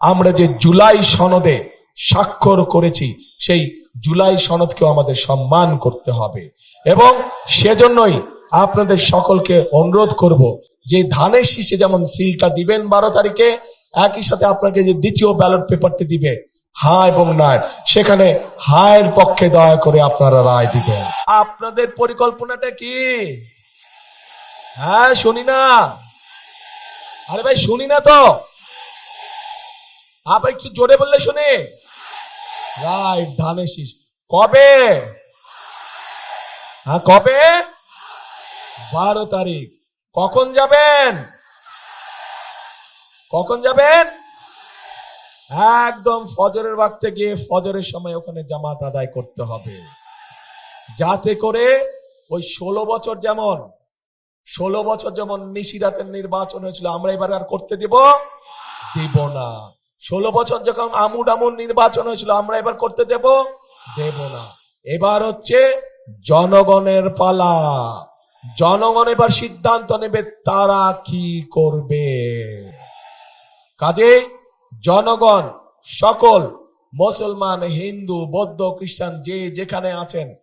আমরা যে জুলাই সনদে স্বাক্ষর করেছি, সেই জুলাই সনদকেও আমাদের সম্মান করতে হবে। এবং সেজন্যই আপনাদের সকলকে অনুরোধ করব, যে ধানের শীষে যেমন সিলটা দিবেন বারো তারিখে, একই সাথে আপনাকে যে দ্বিতীয় ব্যালট পেপারটি দিবে হ্যাঁ এবং না সেখানে হায়ের পক্ষে দয়া করে আপনারা রায় দিবেন। আপনাদের পরিকল্পনাটা কি? হ্যাঁ শুনি না। আরে ভাই, শুনি না তো। আবার একটু জোরে বললে শুনি। রাইট ধানের শীষ। কবে? হ্যাঁ কবে? বারো তারিখ। কখন যাবেন? কখন যাবেন? একদম ফজরের ওয়াক্তে গিয়ে ফজরের সময় ওখানে জামাত আদায় করতে হবে। যাতে করে ওই ষোলো বছর যেমন, ষোলো বছর যেমন নিশিরাতের নির্বাচন হয়েছিল, আমরা এবার আর করতে দিব? দেব না। ষোলো বছর যখন আমুড আমুর নির্বাচন হয়েছিল, আমরা এবার করতে দেব? দেব না। এবার হচ্ছে জনগণের পালা। জনগণ এবার সিদ্ধান্ত নেবে তারা কি করবে। কাজেই জনগণ, সকল, মুসলমান, হিন্দু, বৌদ্ধ, খ্রিস্টান, যে যেখানে আছেন,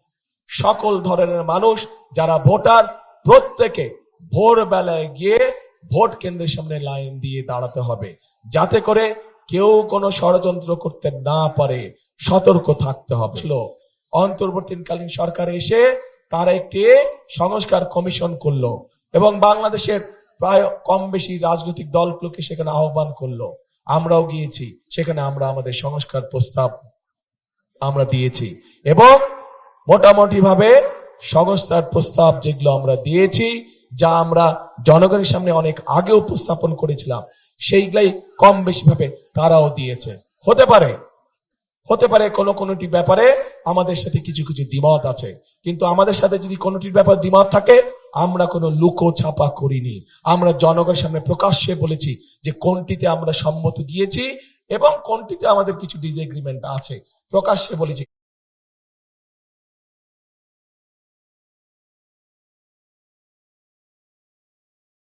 সকল ধরনের মানুষ, যারা ভোটার, প্রত্যেকে ভোর বেলায় গিয়ে ভোট কেন্দ্রের সামনে লাইন দিয়ে দাঁড়াতে হবে। যাতে করে কেউ কোনো ষড়যন্ত্র করতে না পারে সতর্ক থাকতে হবে। ছিল। অন্তর্বর্তীকালীন সরকার এসে তারা একটি সংস্কার কমিশন করল এবং বাংলাদেশের প্রায় কম বেশি রাজনৈতিক দলগুলোকে সেখানে আহ্বান করল। আমরাও গিয়েছি সেখানে আমরা আমাদের সংস্কার প্রস্তাব আমরা দিয়েছি এবং মোটামুটি ভাবে সংস্থার প্রস্তাব যেগুলো আমরা দিয়েছি যা আমরা জনগণের সামনে অনেক আগে উপস্থাপন করেছিলাম সেইগুলাই কম বেশি ভাবে তারাও দিয়েছে। হতে পারে হতে পারে কোনো কোনোটি ব্যাপারে আমাদের সাথে কিছু কিছু দ্বিমত আছে। কিন্তু আমাদের সাথে যদি কোনোটির ব্যাপারে দ্বিমত থাকে, আমরা কোনো লুকো ছাপা করিনি। আমরা জনগণের সামনে প্রকাশ্যে বলেছি যে কোনটিতে আমরা সম্মতি দিয়েছি এবং কোনটিতে আমাদের কিছু ডিসএগ্রিমেন্ট আছে। প্রকাশ্যে বলেছি।